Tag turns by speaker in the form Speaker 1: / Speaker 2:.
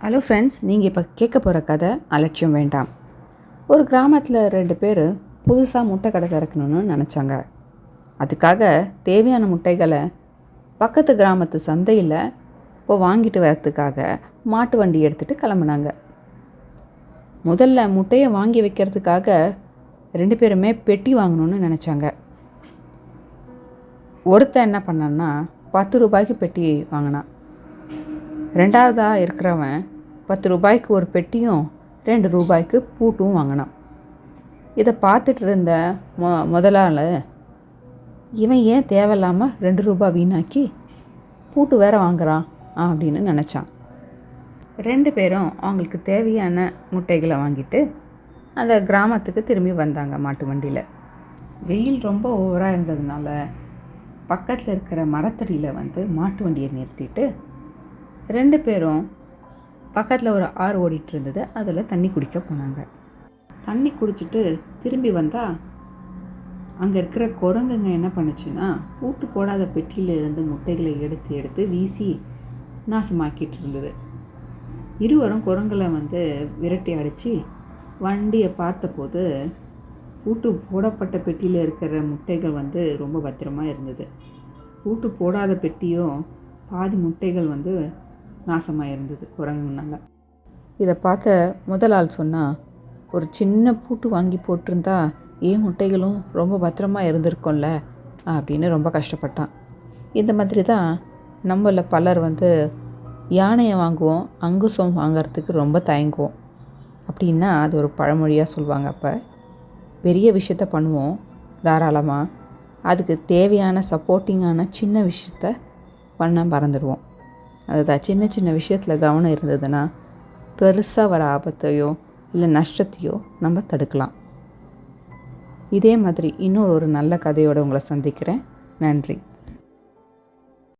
Speaker 1: Hello friends நீங்கள் இப்போ கேட்க போகிற கதை அலட்சியம் வேண்டாம். ஒரு கிராமத்தில் ரெண்டு பேர் புதுசாக முட்டை கடை திறக்கணும்னு நினச்சாங்க. அதுக்காக தேவையான முட்டைகளை பக்கத்து கிராமத்து சந்தையில் இப்போ வாங்கிட்டு வரத்துக்காக மாட்டு வண்டி எடுத்துகிட்டு கிளம்புனாங்க. முதல்ல முட்டையை வாங்கி வைக்கிறதுக்காக ரெண்டு பேருமே பெட்டி வாங்கணும்னு நினச்சாங்க. ஒருத்தன் என்ன பண்ணான்னா பத்து ரூபாய்க்கு பெட்டி வாங்கினான். ரெண்டாவதாக இருக்கிறவன் பத்து ரூபாய்க்கு ஒரு பெட்டியும் ரெண்டு ரூபாய்க்கு பூட்டும் வாங்கினான். இதை பார்த்துட்டு இருந்த மொ முதலாள இவன் ஏன் தேவையில்லாமல் ரெண்டு ரூபாய் வீணாக்கி பூட்டு வேற வாங்குறான்? அப்படின்னு நினச்சான். ரெண்டு பேரும் அவங்களுக்கு தேவையான முட்டைகளை வாங்கிட்டு அந்த கிராமத்துக்கு திரும்பி வந்தாங்க மாட்டு வண்டியில். வெயில் ரொம்ப ஓவராக இருந்ததுனால பக்கத்தில் இருக்கிற மரத்தடியில் வந்து மாட்டு வண்டியை நிறுத்திட்டு ரெண்டு பேரும் பக்கத்தில் ஒரு ஆறு ஓடிட்டு இருந்தது அதில் தண்ணி குடிக்க போனாங்க. தண்ணி குடிச்சிட்டு திரும்பி வந்தால் அங்கே இருக்கிற குரங்குங்க என்ன பண்ணுச்சுன்னா பூட்டு போடாத பெட்டியிலிருந்து முட்டைகளை எடுத்து எடுத்து வீசி நாசமாக்கிட்டு இருந்தது இருவரும் குரங்களை வந்து விரட்டி அடித்து வண்டியை பார்த்தபோது பூட்டு போடப்பட்ட பெட்டியில் இருக்கிற முட்டைகள் வந்து ரொம்ப பத்திரமா இருந்தது. பூட்டு போடாத பெட்டியும் பாதி முட்டைகள் வந்து நாசமாக இருந்தது குரங்குனால இதை பார்த்த முதல் ஆள் சொன்னால் ஒரு சின்ன பூட்டு வாங்கி போட்டிருந்தா ஏன் முட்டைகளும் ரொம்ப பத்திரமா இருந்திருக்கும்ல? அப்படின்னு ரொம்ப கஷ்டப்பட்டான். இந்த மாதிரி தான் நம்மள பலர் வந்து யானையை வாங்குவோம் அங்குசம் வாங்கிறதுக்கு ரொம்ப தயங்குவோம். அப்படின்னா அது ஒரு பழமொழியாக சொல்லுவாங்க அப்போ. பெரிய விஷயத்த பண்ணுவோம் தாராளமாக அதுக்கு தேவையான சப்போர்ட்டிங்கான சின்ன விஷயத்த பண்ண மறந்துடுவோம். அதுதான். சின்ன சின்ன விஷயத்தில் கவனம் இருந்ததுன்னா பெருசாக வர ஆபத்தையோ இல்லை நஷ்டத்தையோ நம்ம தடுக்கலாம். இதே மாதிரி இன்னொரு ஒரு நல்ல கதையோடு உங்களை சந்திக்கிறேன். நன்றி.